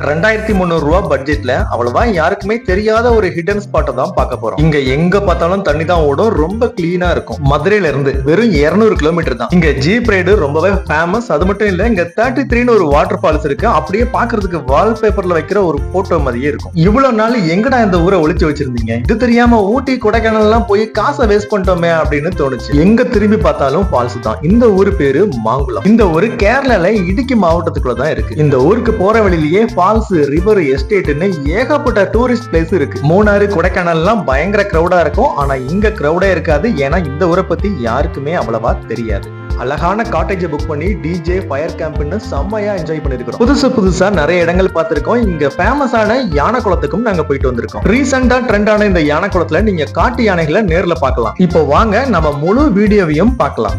ரெண்டாயிரத்தி முந்நூறு ரூபாய் பட்ஜெட்ல அவ்வளவா யாருக்குமே தெரியாத ஒரு ஹிடன் ஸ்பாட்டை தான் பார்க்க போறோம். இங்க எங்க பார்த்தாலும் தண்ணி தான் ஓடும் ரொம்ப கிளீனா இருக்கும். மதுரையில இருந்து வெறும் 200 கிலோமீட்டர் தான். இங்க ஜீப் ரைடு ரொம்பவே ஃபேமஸ் அது மட்டும் இல்ல இங்க தேர்ட்டி த்ரீன்னு ஒரு வாட்டர் ஃபால்ஸ் இருக்கு. அப்படியே பாக்குறதுக்கு வால்பேப்பர்ல வைக்கிற ஒரு போட்டோ மாதிரியே இருக்கும். இவ்வளவு நாள் எங்கடா இந்த ஊரை ஒழிச்சு வச்சிருந்தீங்க? இது தெரியாம ஊட்டி கொடைக்கானல் எல்லாம் போய் காசை வேஸ்ட் பண்ணிட்டோமே அப்படின்னு தோணுச்சு. எங்க திரும்பி பார்த்தாலும் ஃபால்ஸ் தான். இந்த ஊர் பேரு மாங்குளம். இந்த ஊர் கேரளால இடுக்கி மாவட்டத்துக்குள்ள தான் இருக்கு. இந்த ஊருக்கு போற வழியிலேயே ஃபால்ஸ் ரிவர் எஸ்டேட்னு ஏகப்பட்ட டூரிஸ்ட் பிளேஸ் இருக்கு. மூணாறு கொடைக்கானல்லாம் பயங்கர க்ரௌடா இருக்கும். ஆனா இங்க க்ரௌடே இருக்காது. ஏன்னா இந்த ஊரை பத்தி யாருக்குமே அவ்வளவா தெரியாது. அழகான காட்டேஜ் புக் பண்ணி டிஜே ஃபயர் கேம்ப்னு செம்மையா என்ஜாய் பண்ணிருக்கோம் புதுசு புதுசா நிறைய இடங்கள் பார்த்திருக்கோம். இங்க ஃபேமஸான யானை குளத்துக்கும் நாங்க போயிட்டு வந்திருக்கோம். ரீசெண்டா ட்ரெண்டான இந்த யானை குளத்துல நீங்க காட்டு யானைகளை நேர்ல பார்க்கலாம். இப்போ வாங்க நம்ம முழு வீடியோவையும் பார்க்கலாம்.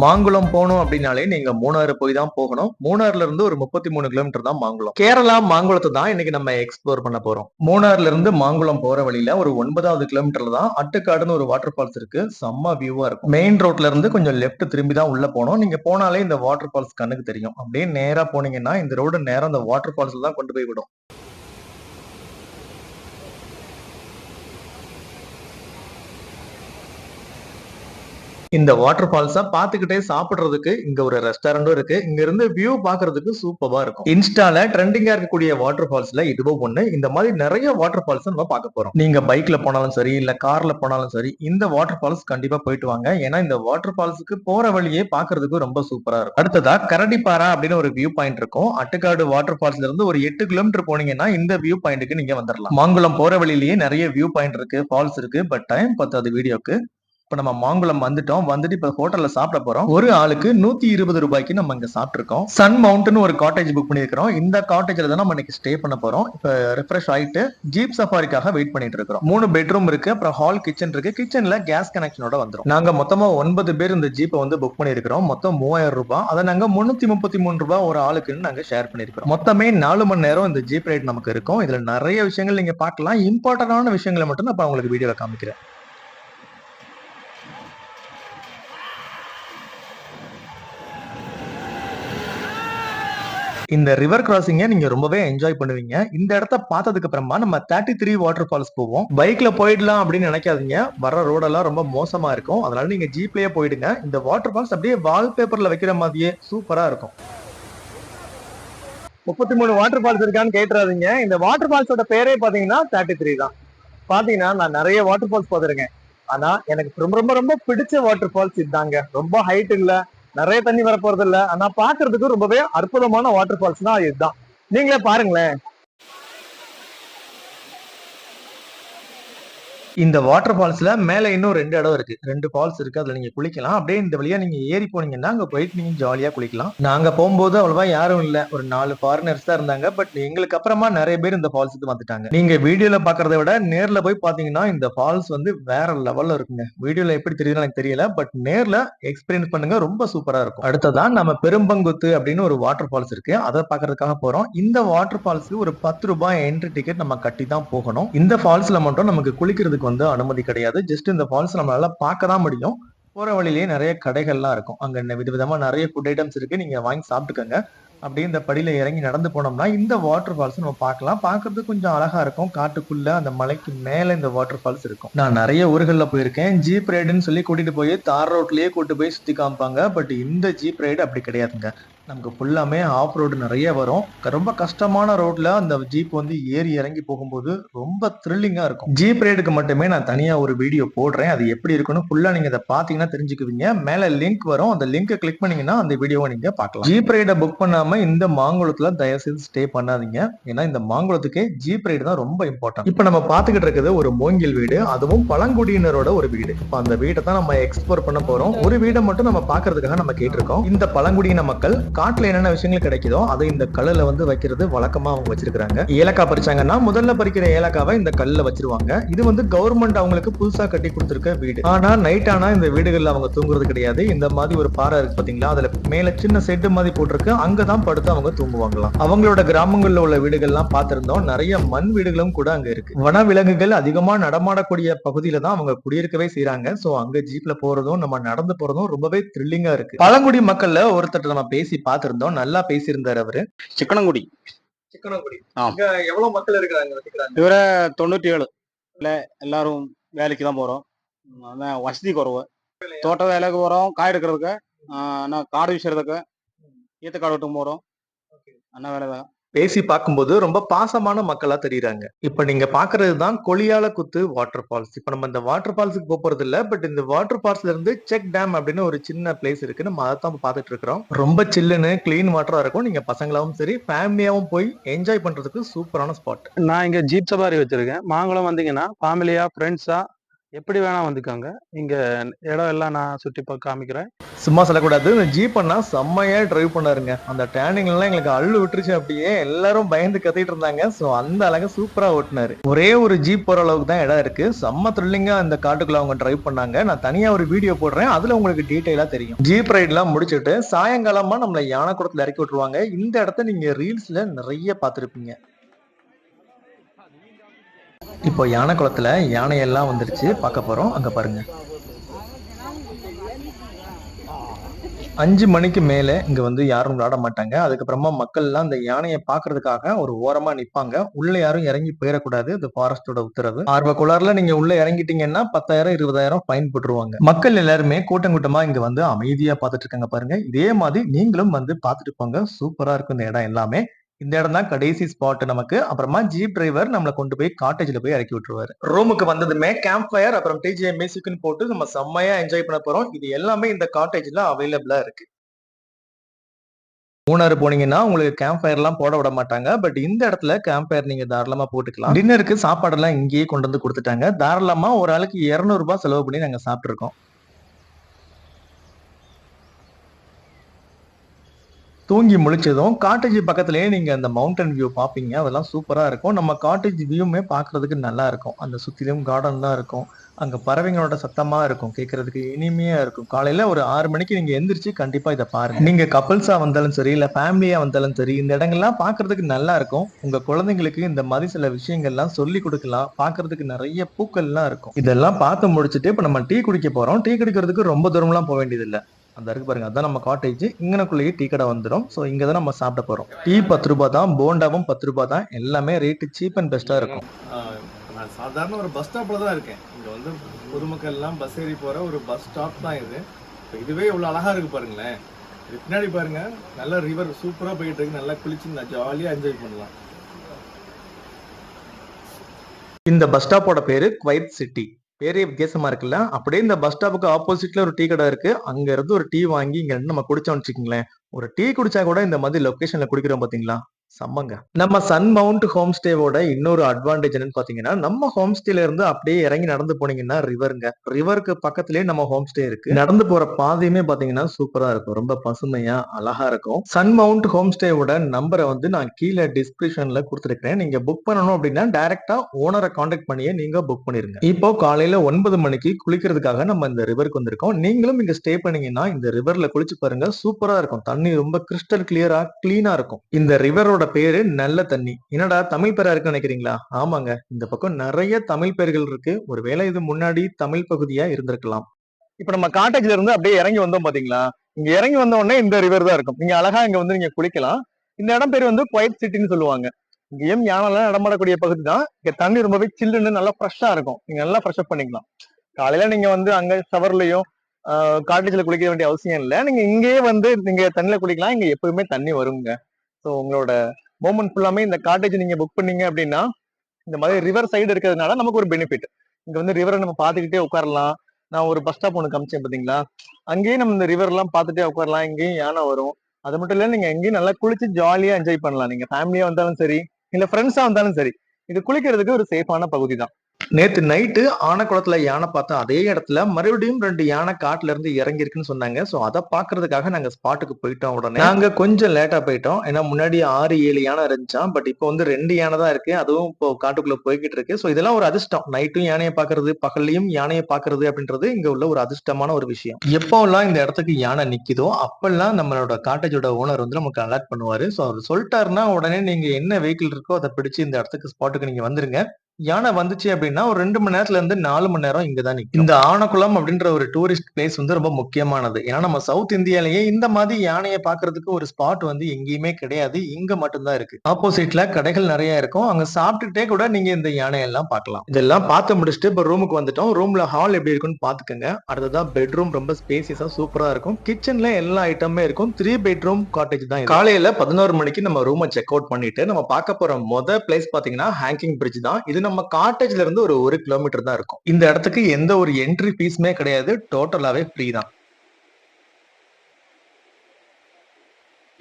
மாங்குளம் போகணும் அப்படின்னாலே நீங்க மூணாறு போய் தான் போகணும். மூணாறுல இருந்து ஒரு முப்பத்தி மூணு கிலோமீட்டர் தான் மாங்குளம். கேரளா மாங்குளத்தை தான் இன்னைக்கு நம்ம எக்ஸ்ப்ளோர் பண்ண போறோம். மூணாறுல இருந்து மாங்குளம் போற வழியில ஒரு ஒன்பதாவது கிலோமீட்டர்ல தான் அட்டுக்காடுன்னு ஒரு வாட்டர் ஃபால்ஸ் இருக்கு. செம்ம வியூவா இருக்கும். மெயின் ரோட்ல இருந்து கொஞ்சம் லெஃப்ட் திரும்பி தான் உள்ள போனோம். நீங்க போனாலே இந்த வாட்டர் ஃபால்ஸ் கண்ணுக்கு தெரியும். அப்படியே நேரா போனீங்கன்னா இந்த ரோடு நேரம் அந்த வாட்டர் ஃபால்ஸ்ல தான் கொண்டு போய் விடும். இந்த வாட்டர் ஃபால்ஸை பாத்துக்கிட்டே சாப்பிடுறதுக்கு இங்க ஒரு ரெஸ்டாரண்டும் இருக்கு. இங்க இருந்து வியூ பாக்குறதுக்கு சூப்பரா இருக்கும். இன்ஸ்டால ட்ரெண்டிங்கா இருக்கக்கூடிய வாட்டர் ஃபால்ஸ்ல இதுவோ ஒண்ணு. இந்த மாதிரி நிறைய வாட்டர் ஃபால்ஸ் நம்ம பார்க்க போறோம். நீங்க பைக்ல போனாலும் சரி இல்ல கார்ல போனாலும் சரி இந்த வாட்டர் ஃபால்ஸ் கண்டிப்பா போயிட்டு வாங்க. ஏன்னா இந்த வாட்டர் ஃபால்ஸுக்கு போற வழியே பாக்குறதுக்கு ரொம்ப சூப்பரா இருக்கும். அடுத்ததா கரடிப்பாரா அப்படின்னு ஒரு வியூ பாயிண்ட் இருக்கும். அட்டுக்காடு வாட்டர் ஃபால்ஸ்ல இருந்து ஒரு எட்டு கிலோமீட்டர் போனீங்கன்னா இந்த வியூ பாயிண்ட்டுக்கு நீங்க வந்துடலாம் மாங்குளம் போற வழியிலேயே நிறைய வியூ பாயிண்ட் இருக்கு ஃபால்ஸ் இருக்கு. பட் டைம் பத்தாது வீடியோக்கு. இப்ப நம்ம மாங்குளம் வந்துட்டோம். வந்துட்டு இப்ப ஹோட்டல்ல சாப்பிட போறோம். ஒரு ஆளுக்கு நூத்தி இருபது ரூபாய்க்கு நம்ம இங்க சாப்பிட்டுருக்கோம். சன் மவுண்டன் ஒரு காட்டேஜ் புக் பண்ணிருக்கிறோம் இந்த காட்டேஜ்ல தான் நம்ம இன்னைக்கு ஸ்டே பண்ண போறோம். இப்ப ரெஃப்ரெஷ் ஆயிட்டு ஜீப் சஃபாரிக்காக வெயிட் பண்ணிட்டு இருக்கிறோம். மூணு பெட்ரூம் இருக்கு. அப்புறம் ஹால் கிச்சன் இருக்கு. கிச்சன்ல கேஸ் கனெக்ஷனோட வந்துரும். நாங்க மொத்தமா ஒன்பது பேர் இந்த ஜீப்பை வந்து புக் பண்ணிருக்கிறோம் மொத்தம் மூவாயிரம் ரூபாய். அதை நாங்க முன்னூத்தி முப்பத்தி மூணு ரூபாய் ஒரு ஆளுக்குன்னு நாங்க ஷேர் பண்ணிருக்கிறோம் மொத்தமே நாலு மணி நேரம் இந்த ஜீப் ரைட் நமக்கு இருக்கும். இதுல நிறைய விஷயங்கள் நீங்க பார்க்கலாம். இம்பார்ட்டன்டான விஷயங்களை மட்டும் நான் இப்போ உங்களுக்கு வீடியோல காமிக்கிறேன். இந்த ரிவர் கிராசிங்கை நீங்க ரொம்பவே என்ஜாய் பண்ணுவீங்க. இந்த இடத்த பார்த்ததுக்கு அப்புறமா நம்ம தேர்ட்டி த்ரீ வாட்டர் ஃபால்ஸ் போவோம் பைக்ல போயிடலாம் அப்படின்னு நினைக்காதீங்க. வர ரோடெல்லாம் ரொம்ப மோசமா இருக்கும். அதனால நீங்க ஜீப்லயே போயிடுங்க. இந்த வாட்டர் ஃபால்ஸ் அப்படியே வால்பேப்பர்ல வைக்கிற மாதிரியே சூப்பரா இருக்கும். முப்பத்தி மூணு வாட்டர் ஃபால்ஸ் இருக்கான்னு கேட்டுறாதீங்க. இந்த வாட்டர் ஃபால்ஸோட பேரே பாத்தீங்கன்னா தேர்ட்டி த்ரீ தான். பாத்தீங்கன்னா நான் நிறைய வாட்டர் ஃபால்ஸ் பார்த்திருக்கேன். ஆனா எனக்கு ரொம்ப ரொம்ப ரொம்ப பிடிச்ச வாட்டர் ஃபால்ஸ் இதுதாங்க. ரொம்ப ஹைட் இல்ல. நிறைய தண்ணி வர போறது இல்ல ஆனா பாக்குறதுக்கு ரொம்பவே அற்புதமான வாட்டர் ஃபால்ஸ் தான் இதுதான். நீங்களே பாருங்களேன். இந்த வாட்டர் ஃபால்ஸ்ல மேல இன்னும் ரெண்டு இடம் இருக்கு. ரெண்டு ஃபால்ஸ் இருக்கு அதுல நீங்க குளிக்கலாம். அப்படியே இந்த வழியா நீங்க ஏறி போனீங்கன்னா அங்க போயிட்டு நீங்க ஜாலியா குளிக்கலாம். நாங்க போகும்போது அவ்வளவா யாரும் இல்ல. ஒரு நாலு ஃபாரினர்ஸ் தான் இருந்தாங்க. பட் எங்களுக்கு அப்புறமா நிறைய பேர் இந்த ஃபால்ஸுக்கு வந்துட்டாங்க. நீங்க வீடியோல பாக்குறத விட நேர்ல போய் பாத்தீங்கன்னா இந்த ஃபால்ஸ் வந்து வேற லெவல்ல இருக்குங்க. வீடியோல எப்படி தெரியுதுன்னு எனக்கு தெரியல. பட் நேர்ல எக்ஸ்பீரியன்ஸ் பண்ணுங்க. ரொம்ப சூப்பரா இருக்கும். அடுத்ததான் நம்ம பெரும்பங்குத்து அப்படின்னு ஒரு வாட்டர் ஃபால்ஸ் இருக்கு. அதை பாக்குறதுக்காக போறோம். இந்த வாட்டர் ஃபால்ஸ்க்கு ஒரு பத்து ரூபாய் என்ட்ரி டிக்கெட் நம்ம கட்டி தான் போகணும். இந்த ஃபால்ஸ்ல மட்டும் நமக்கு குளிக்கிறதுக்கு வந்து அனுமதி கிடையாது. ஜஸ்ட் இந்த ஃபால்ஸ் நம்மளால பார்க்க தான் முடியும். போற வழியிலேயே நிறைய கடைகள்லாம் இருக்கும். அங்க விதவிதமா நிறைய ஃபுட் ஐட்டம்ஸ் இருக்கு. நீங்க வாங்கி சாப்பிட்டுக்கோங்க. அப்படியே இந்த படியில இறங்கி நடந்து போனோம்னா இந்த வாட்டர் ஃபால்ஸ் நம்ம பார்க்கலாம். பார்க்கறதுக்கு கொஞ்சம் அழகா இருக்கும். காட்டுக்குள்ள அந்த மலைக்கு மேல இந்த வாட்டர் ஃபால்ஸ் இருக்கும். நான் நிறைய ஊர்களில் போயிருக்கேன். ஜீப் ரைடுன்னு சொல்லி கூட்டிட்டு போய் தார் ரோட்லயே கூட்டு போய் சுத்தி காமிப்பாங்க. பட் இந்த ஜீப் ரைடு அப்படி கிடையாதுங்க. நமக்கு ஃபுல்லாமே ஆஃப் ரோடு நிறைய வரும். ரொம்ப கஷ்டமான ரோட்ல அந்த ஜீப் வந்து ஏறி இறங்கி போகும்போது ரொம்ப த்ரில்லிங்கா இருக்கும். ஜீப் ரைடுக்கு மட்டுமே நான் தனியா ஒரு வீடியோ போடுறேன். அது எப்படி இருக்குன்னு ஃபுல்லா நீங்க அதை பாத்தீங்கன்னா தெரிஞ்சுக்குவீங்க. மேல லிங்க் வரும். அந்த லிங்கை கிளிக் பண்ணீங்கன்னா அந்த வீடியோவை நீங்க பார்க்கலாம். ஜீப் ரைடை புக் பண்ணாம இந்த மாங்குளத்துல தயவுசெய்து ஸ்டே பண்ணாதீங்க. ஏன்னா இந்த மாங்குளத்துக்கே ஜீப் ரைடு தான் ரொம்ப இம்பார்ட்டன்ட் இப்போ நம்ம பாத்துக்கிட்டு இருக்கிறது ஒரு மூங்கில் வீடு. அதுவும் பழங்குடியினரோட ஒரு வீடு. இப்போ அந்த வீட்டை தான் நம்ம எக்ஸ்ப்ளோர் பண்ண போறோம். ஒரு வீடை மட்டும் நம்ம பாக்குறதுக்காக நம்ம கேட்டிருக்கோம். இந்த பழங்குடியின மக்கள் காட்டுல என்னென்ன விஷயங்கள் கிடைக்குதோ அதை இந்த கல்லுல வந்து வைக்கிறது வழக்கமா அவங்க வச்சிருக்காங்க ஏலக்காய் பறிச்சாங்கன்னா முதல்ல பறிக்கிற ஏலக்காவை இந்த கல்லுல வச்சிருவாங்க. இது வந்து கவர்மெண்ட் அவங்களுக்கு புதுசா கட்டி கொடுத்துருக்க வீடு. ஆனா நைட் ஆனா இந்த வீடுகள்ல அவங்க தூங்குறது கிடையாது. இந்த மாதிரி ஒரு பாறை இருக்கு பாத்தீங்களா? அதுல மேல சின்ன செட்டு மாதிரி போட்டிருக்கு. அங்கதான் படுத்து அவங்க தூங்குவாங்களாம். அவங்களோட கிராமங்கள்ல உள்ள வீடுகள்லாம் பார்த்திருந்தோம். நிறைய மண் வீடுகளும் கூட அங்க இருக்கு. வன விலங்குகள் அதிகமா நடமாடக்கூடிய பகுதியில தான் அவங்க குடியிருக்கவே செய்யறாங்க சோ அங்க ஜீப்ல போறதும் நம்ம நடந்து போறதும் ரொம்பவே த்ரில்லிங்கா இருக்கு. பழங்குடி மக்கள்ல ஒருத்தர் நம்ம பேசி பார்த்திருந்தோம் நல்லா பேசியிருந்தாரு அவரு. சிக்கனங்குடி. சிக்கனங்குடி. எவ்வளவு மக்கள் இருக்கிறாங்க இதுவரை தொண்ணூற்றி ஏழு இல்லை எல்லாரும் வேலைக்கு தான் போகிறோம் அதான் வசதி குறைவு. தோட்ட வேலைக்கு போகிறோம் காய் எடுக்கிறதுக்கு ஆனால் காடு வீசுறதுக்கு ஈத்த காடு விட்டும் போகிறோம் அண்ணா வேலை தான் பேசி பார்க்கும்போது ரொம்ப பாசமான மக்களா தெரியுறாங்க. இப்ப நீங்க பாக்குறது தான் கொளியால குத்து வாட்டர் ஃபால்ஸ் இப்ப நம்ம இந்த வாட்டர் ஃபால்ஸுக்கு போக போறது இல்ல பட் இந்த வாட்டர் ஃபால்ஸ்ல இருந்து செக் டேம் அப்படின்னு ஒரு சின்ன பிளேஸ் இருக்கு. நம்ம அதை தான் பார்த்துட்டு இருக்கிறோம். ரொம்ப சில்லுன்னு கிளீன் வாட்டரா இருக்கும். நீங்க பசங்களாவும் சரி ஃபேமிலியாவும் போய் என்ஜாய் பண்றதுக்கு சூப்பரான ஸ்பாட் நான் இங்க ஜீப் சவாரி வச்சிருக்கேன். மாங்குளம் வந்தீங்கன்னா ஃபேமிலியா ஃப்ரெண்ட்ஸா எப்படி வேணா வந்துக்கோங்க. இங்க இடம் எல்லாம் நான் சுற்றி பார்க்க காமிக்கிறேன். சும்மா சொல்லக்கூடாது. இந்த ஜீப் அண்ணா செம்மையா டிரைவ் பண்ணாருங்க. அந்த டேனிங் எல்லாம் எங்களுக்கு அள்ளு விட்டுருச்சு அப்படியே எல்லாரும் பயந்து கத்திட்டு இருந்தாங்க. சோ அந்த அழகா சூப்பரா ஓட்டினாரு. ஒரே ஒரு ஜீப் போற அளவுக்கு தான் இடம் இருக்கு. செம்ம த்ரில்லிங்கா அந்த காட்டுக்குள்ள அவங்க டிரைவ் பண்ணாங்க. நான் தனியா ஒரு வீடியோ போடுறேன். அதுல உங்களுக்கு டீட்டெயிலா தெரியும். ஜீப் ரைட் எல்லாம் சாயங்காலமாக சாயங்காலமா நம்மள இறக்கி விட்டுருவாங்க. இந்த இடத்த நீங்க ரீல்ஸ்ல நிறைய பார்த்துருப்பீங்க. இப்போ யானைக்குளத்துல யானை எல்லாம் வந்துருச்சு பார்க்க போறோம். அங்க பாருங்க. அஞ்சு மணிக்கு மேல இங்க வந்து யாரும் விளையாட மாட்டாங்க. அதுக்கப்புறமா மக்கள் எல்லாம் யானையை பார்க்கறதுக்காக ஒரு ஓரமா நிப்பாங்க. உள்ள யாரும் இறங்கி போயிடக்கூடாது. இது ஃபாரஸ்டோட உத்தரவு. ஆர்வ குளாரில் நீங்க உள்ள இறங்கிட்டீங்கன்னா பத்தாயிரம் இருபதாயிரம் ஃபைன் போட்டுருவாங்க. மக்கள் எல்லாருமே கூட்டம் கூட்டமா இங்க வந்து அமைதியா பார்த்துட்டு இருக்காங்க பாருங்க. இதே மாதிரி நீங்களும் வந்து பார்த்துட்டு போங்க. சூப்பரா இருக்கும் இந்த இடம் எல்லாமே. இந்த இடம் தான் கடைசி ஸ்பாட் நமக்கு. அப்புறமா ஜீப் டிரைவர் நம்மளை கொண்டு போய் காட்டேஜ்ல போய் இறக்கி விட்டுருவாரு. ரூமுக்கு வந்ததுமே கேம்ப் ஃபயர் அப்புறம் டிஜே மியூசிக்னு போட்டு நம்ம செம்மையா என்ஜாய் பண்ண போறோம். இது எல்லாமே இந்த காட்டேஜ்ல அவைலபிளா இருக்கு. மூணாறு போனீங்கன்னா உங்களுக்கு கேம்ப் ஃபயர் எல்லாம் போட விட மாட்டாங்க. பட் இந்த இடத்துல கேம்ப் ஃபயர் நீங்க தாராளமா போட்டுக்கலாம். டின்னருக்கு சாப்பாடெல்லாம் இங்கேயே கொண்டு வந்து கொடுத்துட்டாங்க. தாராளமா ஒரு ஆளுக்கு 200 ரூபாய் செலவு பண்ணி நாங்க சாப்பிட்டுருக்கோம். தூங்கி முழிச்சதும் காட்டேஜ் பக்கத்துலயே நீங்க அந்த மவுண்டன் வியூ பாப்பீங்க. அதெல்லாம் சூப்பரா இருக்கும். நம்ம காட்டேஜ் வியூமே பாக்குறதுக்கு நல்லா இருக்கும். அந்த சுத்திலும் கார்டன் தான் இருக்கும். அங்க பறவைங்களோட சத்தமா இருக்கும். கேட்கறதுக்கு இனிமையா இருக்கும். காலையில ஒரு ஆறு மணிக்கு நீங்க எந்திரிச்சு கண்டிப்பா இதை பாருங்க. நீங்க கப்பல்ஸா வந்தாலும் சரி இல்ல ஃபேமிலியா வந்தாலும் சரி இந்த இடங்கள்லாம் பாக்குறதுக்கு நல்லா இருக்கும். உங்க குழந்தைங்களுக்கு இந்த மாதிரி சில விஷயங்கள்லாம் சொல்லி கொடுக்கலாம். பாக்குறதுக்கு நிறைய பூக்கள்லாம் இருக்கும். இதெல்லாம் பார்த்து முடிச்சுட்டு இப்ப நம்ம டீ குடிக்க போறோம். டீ குடிக்கிறதுக்கு ரொம்ப தூரம்லாம் போக வேண்டியதில்லை. அந்த இருக்கு பாருங்க அதான் நம்ம காட்டேஜ் இங்கனக்குள்ளேயே டீ கடை வந்துடும் ஸோ இங்க தான் நம்ம சாப்பிட போறோம். டீ பத்து ரூபாய் தான் போண்டாவும் பத்து ரூபாய் தான் எல்லாமே ரேட்டு சீப் அண்ட் பெஸ்டா இருக்கும். நான் சாதாரண ஒரு பஸ் ஸ்டாப்ல தான் இருக்கேன். இங்க வந்து பொதுமக்கள் எல்லாம் பஸ் ஏறி போற ஒரு பஸ் ஸ்டாப் தான் இது. இப்ப இதுவே இவ்வளவு அழகா இருக்கு பாருங்களேன். பின்னாடி பாருங்க நல்ல ரிவர் சூப்பரா போயிட்டு இருக்கு. நல்லா குளிச்சு நான் ஜாலியா என்ஜாய் பண்ணலாம். இந்த பஸ் ஸ்டாப்போட பேரு குவைத் சிட்டி பெரிய வித்தியாசமா இருக்குல்ல? அப்படியே இந்த பஸ் ஸ்டாப்புக்கு ஆப்போசிட்ல ஒரு டீ கடை இருக்கு. அங்க இருந்து ஒரு டீ வாங்கி இங்க இருந்து நம்ம குடிச்சோம்னு வச்சுக்கோங்களேன். ஒரு டீ குடிச்சா கூட இந்த மாதிரி லொக்கேஷன்ல குடிக்கிறோம் பாத்தீங்களா? செம்மங்க. நம்ம சன் மவுண்ட் ஹோம் ஸ்டேவோட இன்னொரு அட்வான்டேஜ் என்னன்னு பாத்தீங்கன்னா நம்ம ஹோம் ஸ்டேல இருந்து அப்படியே இறங்கி நடந்து போனீங்கன்னா ரிவருங்க ரிவருக்கு பக்கத்துலயே நம்ம ஹோம் ஸ்டே இருக்கு. நடந்து போற பாதையுமே பாத்தீங்கன்னா சூப்பரா இருக்கும். ரொம்ப பசுமையா அழகா இருக்கும். சன் மவுண்ட் ஹோம் ஸ்டேவோட நம்பரை வந்து நான் கீழே டிஸ்கிரிப்ஷன்ல கொடுத்துருக்கேன் நீங்க புக் பண்ணணும் அப்படின்னா டைரக்டா ஓனரை காண்டாக்ட் பண்ணியே நீங்க புக் பண்ணிருங்க. இப்போ காலையில ஒன்பது மணிக்கு குளிக்கிறதுக்காக நம்ம இந்த ரிவருக்கு வந்திருக்கோம். நீங்களும் இங்க ஸ்டே பண்ணீங்கன்னா இந்த ரிவர்ல குளிச்சு பாருங்க சூப்பரா இருக்கும். தண்ணி ரொம்ப கிறிஸ்டல் கிளியரா கிளீனா இருக்கும். இந்த ரிவரோட பேரு நல்ல தண்ணி. என்னடா தமிழ் பேரா இருக்குன்னு நினைக்கிறீங்களா? ஆமாங்க. இந்த பக்கம் நிறைய தமிழ் பேர்கள் இருக்கு. ஒருவேளை இது முன்னாடி தமிழ் பகுதியா இருந்திருக்கலாம். இப்ப நம்ம காட்டேஜ்ல இருந்து அப்படியே இறங்கி வந்தோம் பாத்தீங்களா? இங்க இறங்கி வந்த உடனே இந்த ரிவர் தான் இருக்கும். நீங்க அழகா இங்க வந்து நீங்க குளிக்கலாம். இந்த இடம் பேர் வந்து குவைட் சிட்டின்னு சொல்லுவாங்க. இங்கேயும் யானைலாம் நடமாடக்கூடிய பகுதி தான். இங்க தண்ணி ரொம்பவே சில்லுன்னு நல்லா ஃப்ரெஷ்ஷா இருக்கும். நீங்க நல்லா ஃப்ரெஷ் அப் பண்ணிக்கலாம். காலையில நீங்க வந்து அங்க ஷவர்லயும் காட்டேஜ்ல குளிக்க வேண்டிய அவசியம் இல்லை. நீங்க இங்கேயே வந்து நீங்க தண்ணியில குளிக்கலாம். இங்க எப்பவுமே தண்ணி வருங்க. ஸோ உங்களோட மூமெண்ட் ஃபுல்லாமே இந்த காட்டேஜ் நீங்க புக் பண்ணீங்க அப்படின்னா இந்த மாதிரி ரிவர் சைடு இருக்கிறதுனால நமக்கு ஒரு பெனிஃபிட் இங்க வந்து ரிவரை நம்ம பார்த்துக்கிட்டே உட்காரலாம். நான் ஒரு பஸ் ஸ்டாப் ஒன்று காமிச்சேன் பாத்தீங்களா அங்கேயும் நம்ம இந்த ரிவர் எல்லாம் பார்த்துட்டே உட்காரலாம். இங்கேயும் யானை வரும். அது மட்டும் இல்ல நீங்க எங்கேயும் நல்லா குளிச்சு ஜாலியா என்ஜாய் பண்ணலாம். நீங்க ஃபேமிலியா வந்தாலும் சரி இல்ல ஃப்ரெண்ட்ஸா வந்தாலும் சரி இது குளிக்கிறதுக்கு ஒரு சேஃபான பகுதி தான் நேத்து நைட்டு ஆனக்குளத்துல யானை பார்த்தோம் அதே இடத்துல மறுபடியும் ரெண்டு யானை காட்டுல இருந்து இறங்கி இருக்குன்னு சொன்னாங்க. சோ அதை பாக்குறதுக்காக நாங்க ஸ்பாட்டுக்கு போயிட்டோம் உடனே. நாங்க கொஞ்சம் லேட்டா போயிட்டோம். ஏன்னா முன்னாடி ஆறு ஏழு யானை இருந்துச்சான் பட் இப்போ வந்து ரெண்டு யானை தான் இருக்கு. அதுவும் இப்போ காட்டுக்குள்ள போய்கிட்டு இருக்கு. சோ இதெல்லாம் ஒரு அதிர்ஷ்டம். நைட்டும் யானையை பாக்குறது பகல்லையும் யானையை பாக்குறது அப்படின்றது இங்க உள்ள ஒரு அதிர்ஷ்டமான ஒரு விஷயம். எப்போல்லாம் இந்த இடத்துக்கு யானை நிக்குதோ அப்பெல்லாம் நம்மளோட காட்டேஜோட ஓனர் வந்து நமக்கு அலர்ட் பண்ணுவாரு. சோ அவர் சொல்லிட்டாருன்னா உடனே நீங்க என்ன வெஹிக்கிள் இருக்கோ அதை பிடிச்சு இந்த இடத்துக்கு ஸ்பாட்டுக்கு நீங்க வந்துருங்க. யானை வந்துச்சு அப்படின்னா ஒரு ரெண்டு மணி நேரத்துல இருந்து நாலு மணி நேரம் இங்கதான் நிக்கும். இந்த ஆனக்குளம் அப்படின்ற ஒரு டூரிஸ்ட் பிளேஸ் வந்து ரொம்ப முக்கியமானது. ஏன்னா நம்ம சவுத் இந்தியாலயே இந்த மாதிரி யானையை பாக்குறதுக்கு ஒரு ஸ்பாட் வந்து எங்கேயுமே கிடையாது. இங்க மட்டும்தான் இருக்கு. ஆப்போசிட்ல கடைகள் நிறைய இருக்கும். அங்க சாப்பிட்டுட்டே கூட நீங்க இந்த யானையெல்லாம் பார்க்கலாம். இதெல்லாம் பார்த்து முடிச்சுட்டு இப்ப ரூமுக்கு வந்துட்டோம். ரூம்ல ஹால் எப்படி இருக்குன்னு பாத்துக்கோங்க அடுத்ததான் பெட்ரூம் ரொம்ப ஸ்பேசியஸா சூப்பரா இருக்கும். கிச்சன்ல எல்லா ஐட்டமே இருக்கும். த்ரீ பெட்ரூம் காட்டேஜ் தான் காலையில பதினோரு மணிக்கு நம்ம ரூமை செக் அவுட் பண்ணிட்டு நம்ம பார்க்க போற மொதல் பிளேஸ் பாத்தீங்கன்னா ஹேங்கிங் பிரிட்ஜ் தான். இது நம்ம காட்டேஜ்ல இருந்து ஒரு ஒரு கிலோமீட்டர் தான் இருக்கும். இந்த இடத்துக்கு எந்த ஒரு என்ட்ரி ஃபீஸுமே கிடையாது. டோட்டலாவே ஃப்ரீ தான்.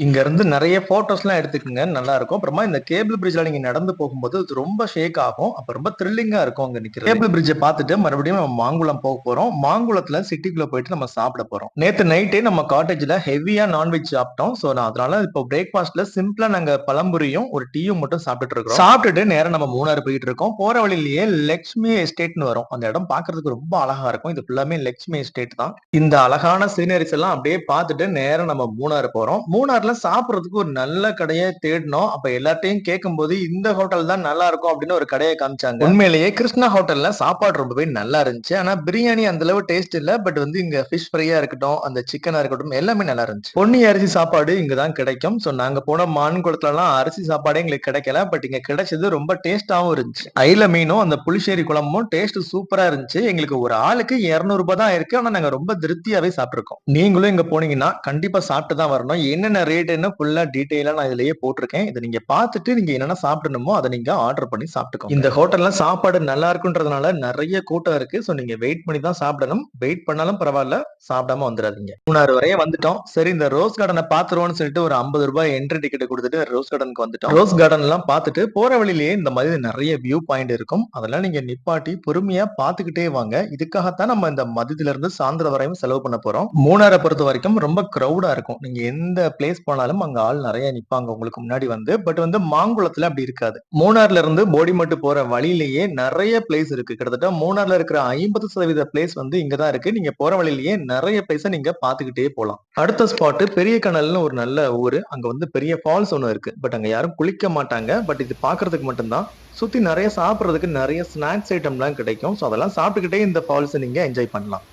இங்க இருந்து நிறைய போட்டோஸ் எல்லாம் எடுத்துக்கோங்க நல்லா இருக்கும். அப்புறமா இந்த கேபிள் பிரிட்ஜ்ல நீங்க நடந்து போகும்போது அது ரொம்ப ஷேக் ஆகும். அப்ப ரொம்ப த்ரில்லிங்கா இருக்கும் அங்க நிக்கிற கேபிள் பிரிட்ஜை பார்த்துட்டு மறுபடியும் நம்ம மாங்குளம் போக போறோம். மாங்குளத்துல சிட்டிக்குள்ள போயிட்டு நம்ம சாப்பிட போறோம். நேத்து நைட்டே நம்ம காட்டேஜ்ல ஹெவியா நான்வெஜ் சாப்பிட்டோம். சோ நான் அதனால இப்போ பிரேக்ஃபாஸ்ட்ல சிம்பிளா நாங்க பழம்புரியும் ஒரு டீயும் மட்டும் சாப்பிட்டுட்டு இருக்கோம் சாப்பிட்டுட்டு நேரம் நம்ம மூணாறு போயிட்டு இருக்கோம். போற வழியிலேயே லக்ஷ்மி எஸ்டேட்னு வரும். அந்த இடம் பாக்குறதுக்கு ரொம்ப அழகா இருக்கும். இது ஃபுல்லாமே லக்ஷ்மி எஸ்டேட் தான். இந்த அழகான சீனரிஸ் எல்லாம் அப்படியே பார்த்துட்டு நேரம் நம்ம மூணாறு போறோம். மூணாறுல சாப்பிடுறதுக்கு ஒரு நல்ல கடையை தேடினோம் அப்ப எல்லாத்தையும் கேட்கும்போது இந்த ஹோட்டல் தான் நல்லா இருக்கும் அப்படின்னு ஒரு கடையை காமிச்சாங்க. உண்மையிலேயே கிருஷ்ணா ஹோட்டல்ல சாப்பாடு ரொம்பவே நல்லா இருந்துச்சு. ஆனா பிரியாணி அந்த அளவு டேஸ்ட் இல்ல. பட் வந்து இங்க ஃபிஷ் ஃப்ரையா இருக்கட்டும் அந்த சிக்கனா இருக்கட்டும் எல்லாமே நல்லா இருந்துச்சு. பொன்னி அரிசி சாப்பாடு இங்க தான் கிடைக்கும். சோ நாங்க போன மான்குளத்துல எல்லாம் அரிசி சாப்பாடே எங்களுக்கு கிடைக்கல. பட் இங்க கிடைச்சது ரொம்ப டேஸ்டாவும் இருந்துச்சு. ஐல மீனும் அந்த புளிச்சேரி குழம்பும் டேஸ்ட் சூப்பரா இருந்துச்சு. எங்களுக்கு ஒரு ஆளுக்கு 200 ரூபாய் தான் இருக்கு. ஆனா நாங்க ரொம்ப திருப்தியாவே சாப்பிட்டிருக்கோம். நீங்களும் இங்க போனீங்கன்னா கண்டிப்பா சாப்பிட்டு தான் வரணும். என்னென்ன என்ன? ஃபுல்லா டீட்டெயிலா நான் இதுலயே போட்டிருக்கேன். இதை நீங்க பார்த்துட்டு நீங்க என்னென்ன சாப்பிடணுமோ அதை நீங்க ஆர்டர் பண்ணி சாப்பிட்டுக்கோங்க. இந்த ஹோட்டல்ல சாப்பாடு நல்லா இருக்குன்றதுனால நிறைய கூட்டம் இருக்கு. சோ நீங்க வெயிட் பண்ணி தான் சாப்பிடணும். வெயிட் பண்ணாலும் பரவாயில்ல சாப்பிடாம வந்துடாதீங்க. மூணாறு வரைய வந்துட்டோம். சரி இந்த ரோஸ் கார்டனை பாத்துருவோம்னு சொல்லிட்டு ஒரு ஐம்பது ரூபாய் என்ட்ரி டிக்கெட் கொடுத்துட்டு ரோஸ் கார்டனுக்கு வந்துட்டோம். ரோஸ் கார்டன் எல்லாம் பார்த்துட்டு போற வழியிலேயே இந்த மாதிரி நிறைய வியூ பாயிண்ட் இருக்கும். அதெல்லாம் நீங்க நிப்பாட்டி பொறுமையா பாத்துக்கிட்டே வாங்க. இதுக்காகத்தான் நம்ம இந்த மதியத்துல இருந்து சாயந்தரம் வரையும் செலவு பண்ண போறோம். மூணாரை பொறுத்த வரைக்கும் ரொம்ப க்ரௌடா இருக்கும். நீங்க எந்த பிளேஸ் போனாலும் அங்க ஆள் நிறைய நிப்பாங்க. உங்களுக்கு முன்னாடி வந்து. பட் வந்து மாங்குளத்துல அப்படி இருக்காது. மூணார்ல இருந்து போடிமட்டு போற வழியிலேயே நிறைய பிளேஸ் இருக்கு. கிட்டத்தட்ட மூணார்ல இருக்கிற ஐம்பது சதவீத பிளேஸ் வந்து இங்கதான் இருக்கு. நீங்க போற வழியிலேயே நிறைய பிளேஸ நீங்க பாத்துக்கிட்டே போலாம். அடுத்த ஸ்பாட் பெரிய கனல்னு ஒரு நல்ல ஊரு. அங்க வந்து பெரிய ஃபால்ஸ் ஒன்று இருக்கு. பட் அங்க யாரும் குளிக்க மாட்டாங்க. பட் இது பாக்குறதுக்கு மட்டும்தான். சுத்தி நிறைய சாப்பிடுறதுக்கு நிறைய ஸ்நாக்ஸ் ஐட்டம்லாம் கிடைக்கும். ஸோ அதெல்லாம் சாப்பிட்டுக்கிட்டே இந்த ஃபால்ஸை நீங்க என்ஜாய் பண்ணலாம்.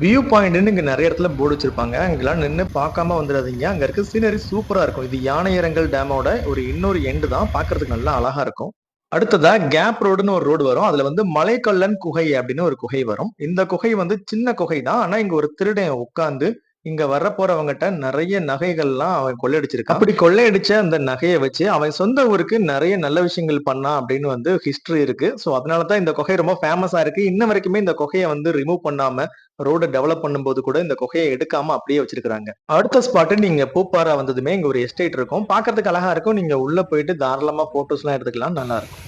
வியூ பாயிண்ட்னு இங்கே நிறைய இடத்துல போர்டு வச்சிருப்பாங்க. அங்கெல்லாம் நின்று பார்க்காம வந்துடாதீங்க. அங்கே இருக்க சீனரி சூப்பராக இருக்கும். இது யானையரங்கல் டேமோட ஒரு இன்னொரு எண்டு தான். பார்க்கறதுக்கு நல்லா அழகா இருக்கும். அடுத்ததா கேப் ரோடுன்னு ஒரு ரோடு வரும். அதுல வந்து மலைக்கல்லன் குகை அப்படின்னு ஒரு குகை வரும். இந்த குகை வந்து சின்ன குகை தான். ஆனா இங்க ஒரு திருடன் உட்காந்து இங்க வர போறவங்ககிட்ட நிறைய நகைகள்லாம் அவன் கொள்ளையடிச்சிருக்கான். அப்படி கொள்ளையடிச்ச அந்த நகையை வச்சு அவன் சொந்த ஊருக்கு நிறைய நல்ல விஷயங்கள் பண்ணான் அப்படின்னு வந்து ஹிஸ்டரி இருக்கு. ஸோ அதனால தான் இந்த குகை ரொம்ப ஃபேமஸா இருக்கு. இன்ன வரைக்குமே இந்த குகையை வந்து ரிமூவ் பண்ணாம ரோடு டெவலப் பண்ணும்போது கூட இந்த குகையை எடுக்காம அப்படியே வச்சிருக்காங்க அடுத்த ஸ்பாட் நீங்க பூப்பாரா வந்ததுமே இங்க ஒரு எஸ்டேட் இருக்கும். பாக்குறதுக்கு அழகா இருக்கும். நீங்க உள்ள போயிட்டு தாராளமா போட்டோஸ் எல்லாம் எடுத்துக்கலாம். நல்லா இருக்கும்.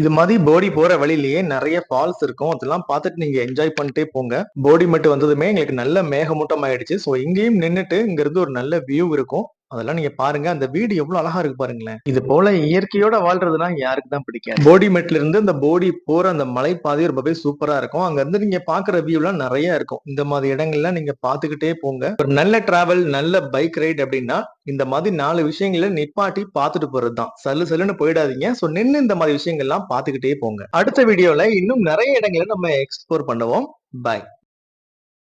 இது மாதிரி போடி போற வழியிலேயே நிறைய ஃபால்ஸ் இருக்கும். அதெல்லாம் பார்த்துட்டு நீங்க என்ஜாய் பண்ணிட்டே போங்க. போடி மட்டும் வந்ததுமே எங்களுக்கு நல்ல மேகமூட்டம் ஆயிடுச்சு ஸோ இங்கேயும் நின்னுட்டு இங்க இருந்து ஒரு நல்ல வியூ இருக்கும். அதெல்லாம் நீங்க பாருங்க. அந்த வீடு எவ்வளவு அழகா இருக்கு பாருங்களேன். இது போல இயற்கையோட வாழ்றதுனா யாருக்கு தான் பிடிக்காது. போடி மெட்ல இருந்து அந்த போடி போற அந்த மலைப்பாதை ரொம்பவே சூப்பரா இருக்கும். அங்க இருந்து நீங்க பாக்குற வியூ எல்லாம் நிறைய இருக்கும். இந்த மாதிரி இடங்கள்லாம் நீங்க பாத்துக்கிட்டே போங்க. ஒரு நல்ல டிராவல் நல்ல பைக் ரைட் அப்படின்னா இந்த மாதிரி நாலு விஷயங்களை நிப்பாட்டி பார்த்துட்டு போறதுதான். சல்லு சல்லுன்னு போயிடாதீங்க. சோ நின்னு இந்த மாதிரி விஷயங்கள்லாம் பார்த்துக்கிட்டே போங்க. அடுத்த வீடியோல இன்னும் நிறைய இடங்களை நம்ம எக்ஸ்ப்ளோர் பண்ணுவோம். பாய்